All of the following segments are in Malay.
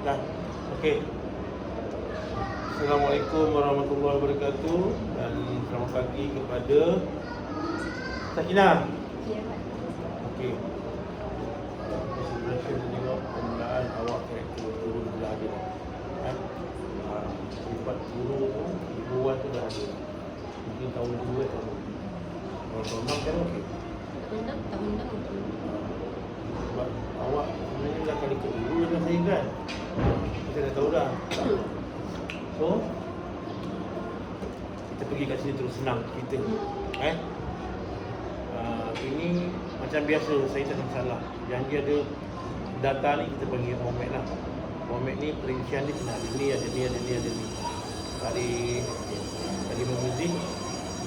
Dah. Okey. Assalamualaikum warahmatullahi wabarakatuh dan selamat pagi kepada Sakinah. Ya. Okey. Celebration tengok permulaan awak karakter turun belah dia. Kan? Ha, sifat guru tu, ibuan tu dah ada. Mungkin tahun dua tahun. Kalau tahun enam kan okey. Tahun enam, tahun enam betul. Awak sebenarnya dah kali kedua dengan saya kan Kita dah tahu dah. So Kita pergi kat sini terus senang kita. Eh? Uh, ini macam biasa saya tak Yang dia ada data ni kita panggil format lah. Format ni perincian ni kena ada ni, ada ni, ada ni, ada ni. Kali Kali muzik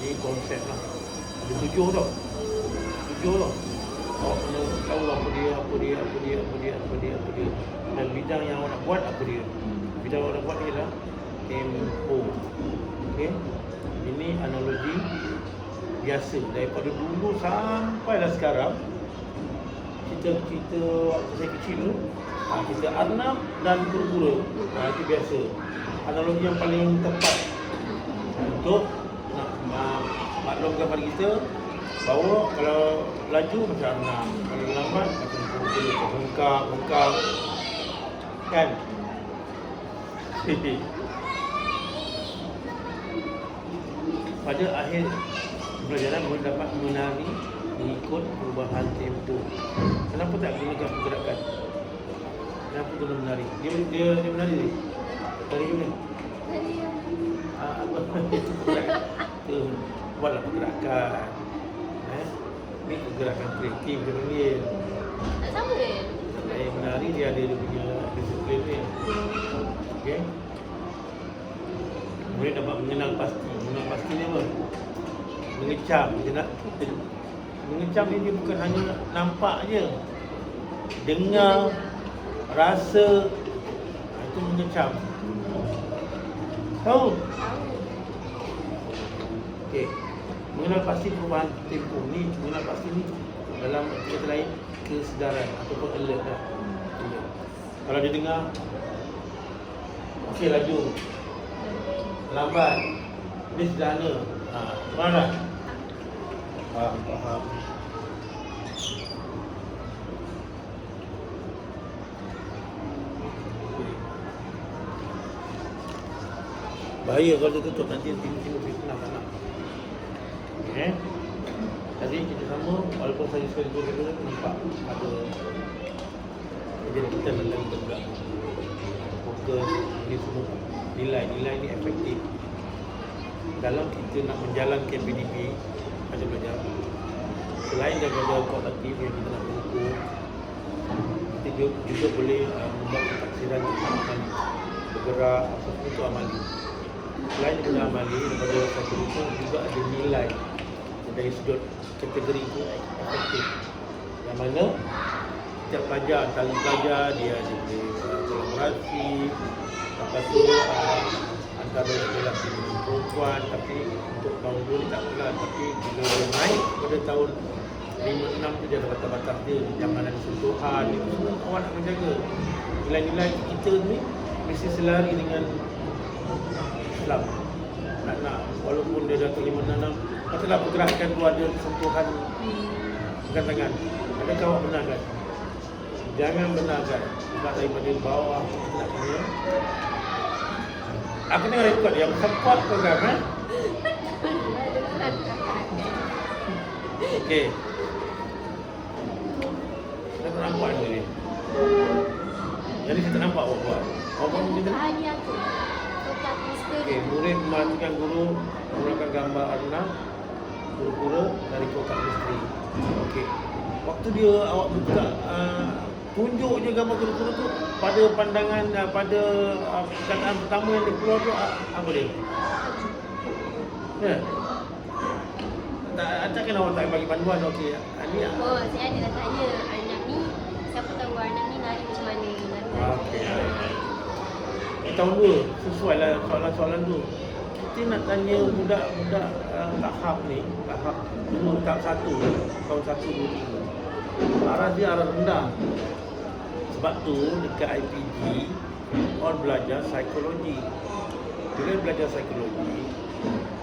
Ni konsep lah. Ada tujuh tau Tujuh tau tahu apa dia, apa dia, apa dia, apa dia, apa dia, apa dia Dan bidang yang nak buat apa dia Bidang nak buat ni adalah Tempo Okay Ini analogi biasa Daripada dulu sampai dah sekarang Kita, kita waktu saya kecil tu ha, Kita arnab dan kura-kura ha, Itu biasa Analogi yang paling tepat Untuk nak ma- maklumkan pada kita bahawa kalau laju macam enam, kalau lambat macam kumpul, bengkak, bengkak. Kan? Pada akhir pelajaran kita dapat menari mengikut perubahan tempo. Kenapa tak gunakan pergerakan? Kenapa guna menari? Dia dia dia menari ni. Dari mana? Yang Ah, apa itu? Tu buatlah pergerakan. Ni pergerakan kreatif dia panggil. tak sama kan? Saya menari dia ada dia punya disiplin ni. Okey. Kemudian dapat mengenal pasti. Mengenal pasti ni apa? Mengecam. Dia nak mengecam ni dia bukan hanya nampak je. Dengar, rasa Ah, itu mengecam. Tahu? Tahu. Okey. Mengenal pasti perubahan tempoh ni, mengenal pasti ni dalam kata lain kesedaran ataupun alert lah. Alert. Kalau dia dengar okey laju, lambat, dia sederhana. Ha, faham tak? Faham, faham. Bahaya kalau dia tutup nanti tiba-tiba fitnah nak. Eh? Tadi kita sama walaupun saya sekali dua kali nampak ada jadi kita kita juga. Fokus ni semua. Nilai-nilai ni efektif. Dalam kita nak menjalankan PDP ada belajar. Selain daripada kognitif yang kita nak mengukur kita juga, juga boleh uh, membuat taksiran tentang bergerak apa itu amali. Selain daripada amali daripada satu itu juga ada nilai dari sudut kategori itu efektif. Yang mana setiap pelajar antara pelajar dia ada kolaborasi lepas tu uh, antara lelaki dengan perempuan tapi untuk tahun dua ni tak apalah tapi bila dia naik pada tahun 5-6 tu dia ada batas-batas dia jangan ada sentuhan itu semua awak nak menjaga. Nilai-nilai kita ni mesti selari dengan Islam. Nak nak walaupun dia ke 5-6 katalah pergerakan tu ada sentuhan pegang tangan adakah awak benarkan? Jangan benarkan. Sebab daripada bawah kita nak kena aku tengah rekod yang support program eh? Okey. Saya tak nampak ni. Jadi saya tak nampak awak buat. Awak buat macam mana? Hanya aku. Poster. Okey, murid mematikan guru menggunakan gambar anak kura-kura dari kotak misteri. Okey. Waktu dia awak buka uh, tunjuk je gambar kura-kura tu pada pandangan uh, pada uh, perkataan pertama yang dia keluar tu uh, apa dia? Ya. Tak takkan awak tak bagi panduan okey. ah, Ni Oh, saya ada nak tanya anak ni siapa tahu anak ni nari macam mana? Okey. Di tahun dua sesuai lah soalan-soalan tu. Kita nak tanya budak-budak tahap ni, tahap dulu tahap satu, tahun satu dua tiga. Arah dia arah rendah. Sebab tu dekat IPG, on belajar psikologi. Bila belajar psikologi,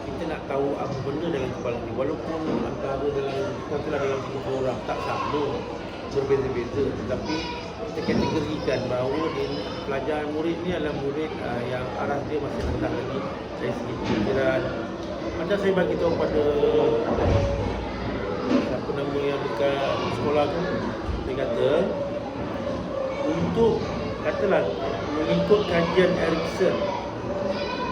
kita nak tahu apa benda dalam kepala ni. Walaupun antara dalam katalah dalam 30 orang tak sama, berbeza-beza tetapi kita kategorikan bahawa dia, pelajar murid ni adalah murid uh, yang arah dia masih rendah lagi dari segi pemikiran. Macam saya bagi tahu pada siapa nama yang dekat sekolah tu, dia kata untuk katalah mengikut kajian Erikson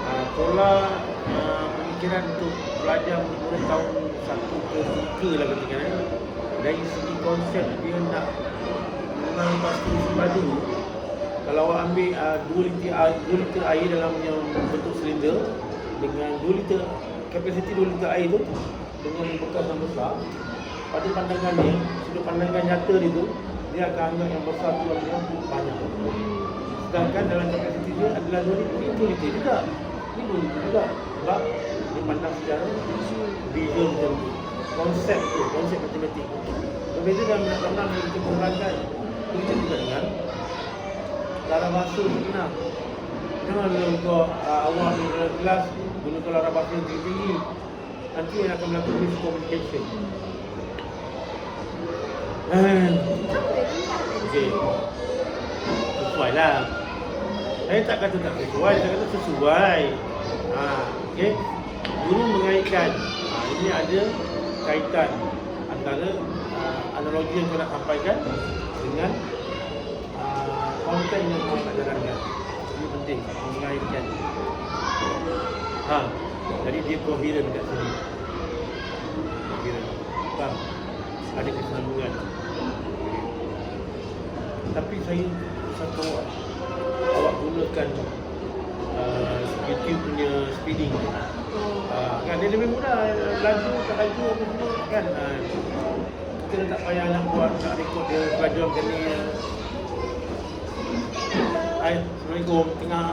uh, pola uh, pemikiran untuk pelajar murid tahun 1 ke 3 lah katakan eh. dari segi konsep dia nak memang pasti sepadu kalau awak ambil uh, 2 liter air, 2 liter air dalam yang bentuk silinder dengan 2 liter kapasiti 2 liter air tu dengan bekas yang besar pada pandangan ni sudut pandangan nyata dia tu dia akan anggap yang besar tu adalah banyak. Sedangkan dalam kapasiti dia adalah 2 liter ini 2 liter juga. Ini 2 liter juga. Sebab dia pandang secara visual macam tu. Konsep tu konsep matematik. Berbeza dalam dalam kita mengurangkan kita juga dengan lara bahasa sebenar jangan kau uh, awak di dalam kelas gunakan lara bahasa yang tinggi-tinggi nanti yang akan melakukan miscommunication Okey. Sesuai lah. Saya tak kata tak sesuai, saya kata sesuai. Ha, okey. Guru mengaitkan. Ha, ini ada kaitan antara uh, analogi yang saya nak sampaikan dengan uh, konten yang saya nak jalankan. Ini penting mengaitkan. Ha, jadi dia coherent dekat sini. Coherent. Faham? Ada kesambungan. Tapi saya satu awak, awak gunakan uh, YouTube punya speeding. Uh, kan dia lebih mudah laju tak laju apa semua kan. Uh, kita tak payah nak buat nak rekod dia laju macam ni. Hai, Assalamualaikum. Tengah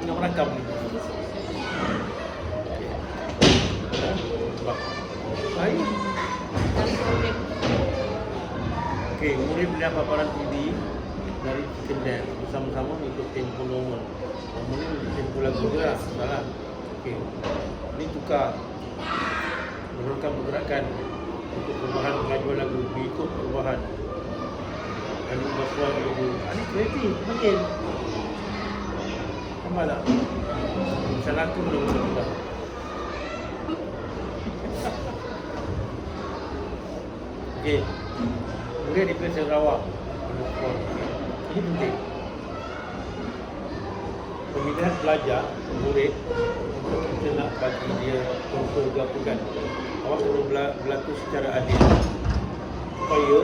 tengah merakam ni. Hai. Okey, murid melihat paparan TV dari Dance bersama-sama normal. Normal ni tempo lagu je lah, salah. Okey, ni tukar menurunkan pergerakan untuk perubahan pengajuan lagu mengikut perubahan ubah suara lagu. Ah, ni kreatif, makin. Faham tak? Misalnya aku belum berubah. Okey. Kemudian di Persia Sarawak Ini penting Pemilihan pelajar, murid Untuk kita nak bagi dia contoh ke apa kan Awak kena bela- berlaku secara adil. Supaya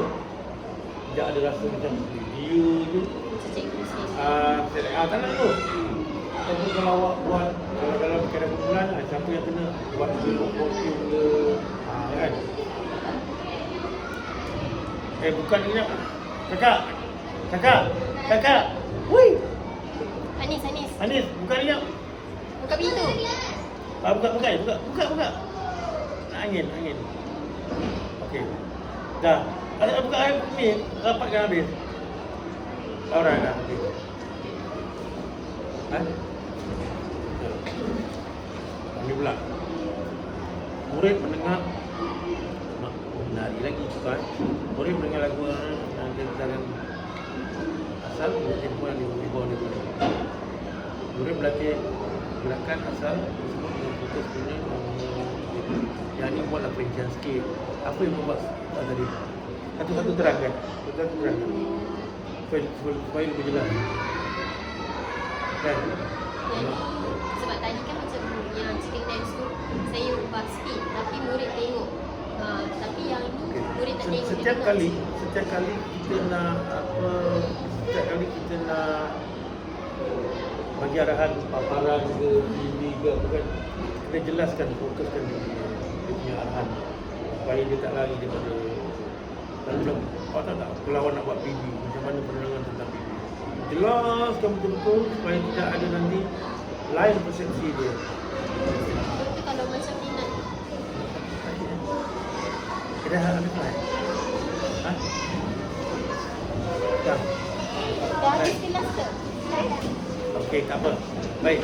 Tidak ada rasa macam Dia tu Ah, uh, ah, tak nak tu. Tapi kalau awak buat Kalau dalam keadaan kumpulan ah, Siapa yang kena Buat dulu kostum ke ah, kan? Eh bukan ingat Kakak. Kakak. Kakak. Wui. Anis, Anis. Anis bukan ingat Buka pintu. ah, Buka buka buka. Buka buka Angin angin. Okey. Dah. Ada buka air ni Rapatkan habis. Alright dah. Okay. Ha? Ini pula. Murid mendengar. Menari lagi bukan Murid mendengar lagu yang Tentang Asal yang dibawa di bawah Murid berlatih Gerakan asal Tersebut dengan fokus punya Yang ni buatlah perincian sikit Apa yang membuat ah, tadi Satu-satu terangkan Satu-satu terangkan Supaya, supaya, supaya lebih jelas Kan Jadi, sebab tadi kan macam yang chicken dance tu, saya ubah speed tapi murid tengok. Ha, tapi yang ni Okey. murid tak tengok. Setiap kali, je. setiap kali kita nak apa, setiap kali kita nak bagi arahan paparan ke ini ke apa kan, kita jelaskan, fokuskan dia, dia punya arahan supaya dia tak lari daripada belum awak tahu tak kalau awak nak buat PB macam mana penerangan tentang PB jelaskan betul-betul supaya tidak ada nanti lain persepsi dia kalau macam ni nak kita dah habis kan? Ha? Dah. dah habis kelas ke? Okey. Okey, tak apa. Baik.